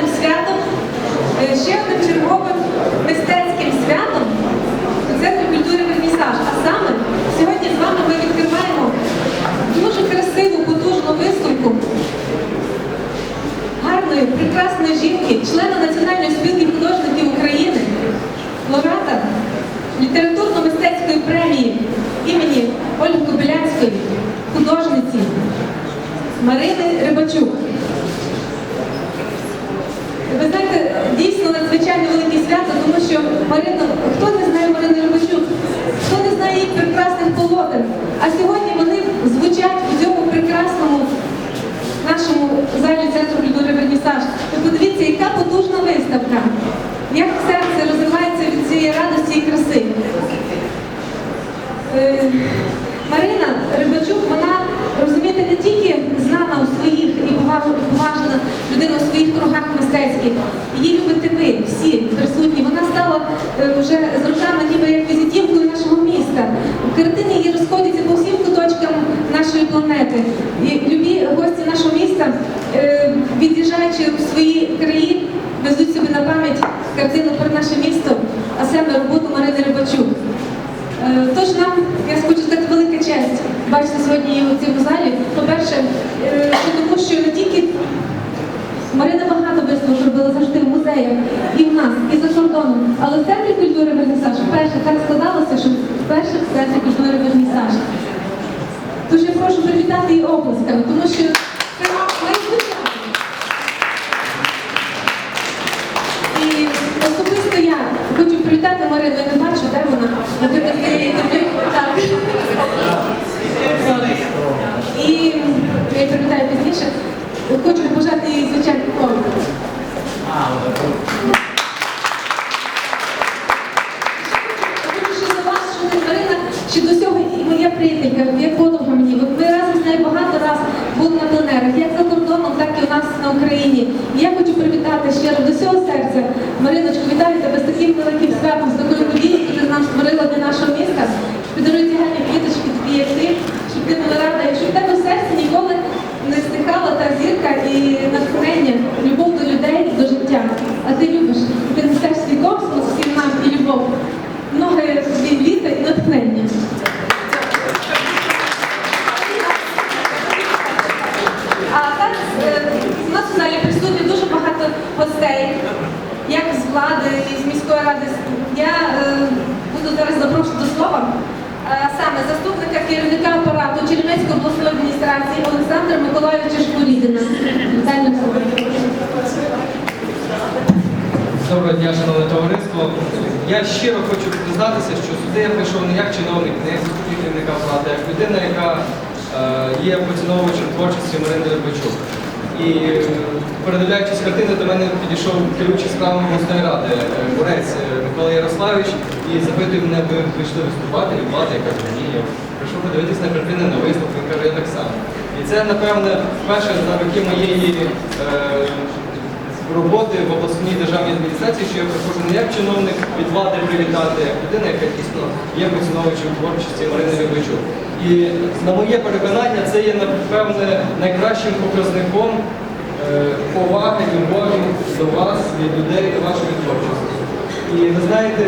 гарним святом, е, ще одним черговим мистецьким святом у центрі культури Вернісаж. А саме сьогодні з вами ми відкриваємо дуже красиву, потужну виставку гарної, прекрасної жінки, члена Національної спілки художників України, лауреата літературно-мистецької премії імені Ольги Кобилянської, художниці Марини Рибачук. Надзвичайно велике свято, тому що Марина, хто не знає Марини Любачук, хто не знає її прекрасних полотен, а сьогодні вони звучать у цьому прекрасному нашому залі центру культури Вернісаж. Подивіться, яка потужна виставка, як серце розривається від цієї радості і краси. Е, Марина Рибачук, вона, розумієте, не тільки знана у своїх і поважна, поважна людина у своїх кругах мистецьких. Її любите ви, всі присутні. Вона стала е, вже з ніби як візитівкою нашого міста. Картини її розходяться по всім куточкам нашої планети. І любі гості нашого міста, е, від'їжджаючи в свої краї, везуть собі на пам'ять картину про наше місто, а саме роботу Марини Рибачук. Е, Тож нам, я хочу сказати, велика честь бачити сьогодні її у цьому залі. По-перше, тому що не тільки Марина багато виставок робила завжди в музеях, і в нас, і за кордоном. Але в центрі культури Вернісаж вперше так складалося, що вперше в центрі культури Вернісаж. Тож я прошу привітати її оплесками, тому що це майбутнє. І особисто я хочу привітати Марину, я не бачу, де вона. Наприклад. Так. І я привітаю пізніше. Хочу побажати їй, звичайно, помилку. Хочу що Марина ще до цього і моя приятелька, як подруга мені. От Ми разом з нею багато раз були на пленерах, як за кордоном, так і у нас на Україні. І я хочу привітати щиро до всього серця. Мариночко, вітаю тебе з таким великим святом, з такою подією, яку ти нам створила для нашого міста. Подаруй ці гарні квіточки, такі як ти, щоб ти була рада, і щоб в тебе в серці ніколи не стихала та зірка і натхнення, любов до людей, до життя. А ти любиш, ти несеш свій космос всім нам і любов. Много тобі літа і натхнення. А так е, у нас в залі присутні дуже багато гостей, як з влади, і з міської ради. Я е, буду зараз запрошувати до слова е, саме заступника керівника апарату Чернівецької обласної адміністрації Олександра Миколаївича Шкурідина. Доброго дня, шановне товариство. Я щиро хочу признатися, що сюди я прийшов не як чиновник, не як заступник керівника влади, а як людина, яка е, є поціновувачем творчості Марини Рибачук. І е, передивляючись картини, до мене підійшов керуючий справами обласної ради е, Бурець е, Микола Ярославович і запитує мене, ви прийшли виступати, і влада, ні, я прийшов подивитися на картини на виставку, він каже, я так само. І це, напевне, вперше за роки моєї е, роботи в обласній державній адміністрації, що я приходжу не як чиновник від влади привітати, а як людина, яка дійсно є поціновувачем творчості Марини Рибачук. І на моє переконання, це є напевне найкращим показником е, поваги, любові до вас, від людей, до вашої творчості. І ви знаєте,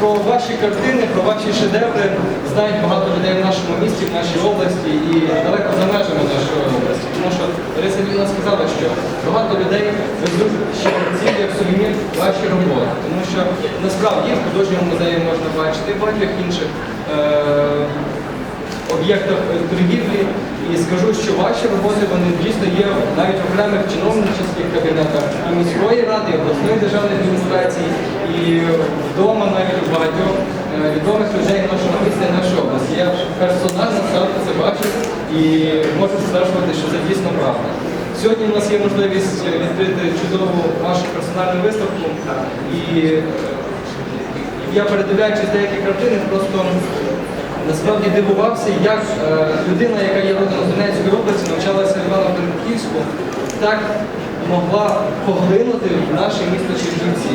про ваші картини, про ваші шедеври знають багато людей в нашому місті, в нашій області і далеко за межами нашої області. Тому що Лариса Львівна сказала, що багато людей везуть ще цілі як сувенір ваші роботи. Тому що насправді в художньому музеї можна бачити багатьох інших об'єктах е, торгівлі. І скажу, що ваші роботи вони дійсно є навіть в окремих чиновничих кабінетах і міської ради, і обласної державної адміністрації, і вдома навіть у багатьох е, відомих людей нашого міста і нашої області. Я персонально сам це бачив і можу стверджувати, що це дійсно правда. Сьогодні у нас є можливість відкрити чудову вашу персональну виставку. І е, я передивляючись деякі картини, просто насправді дивувався, як е, людина, яка є родом з Донецької області, навчалася в Івано-Франківську, так могла поглинути в наше місто Чернівці.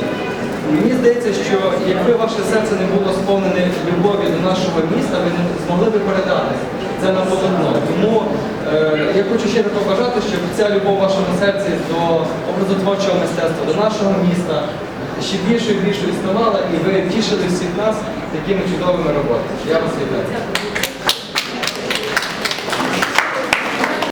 Мені здається, що якби ваше серце не було сповнене любові до нашого міста, ви не змогли би передати це на полотно. Тому е, я хочу раз побажати, щоб ця любов в вашому серці до образотворчого мистецтва, до нашого міста ще більше і більше ставала, і ви тішили всіх нас такими чудовими роботами. Я вас вітаю.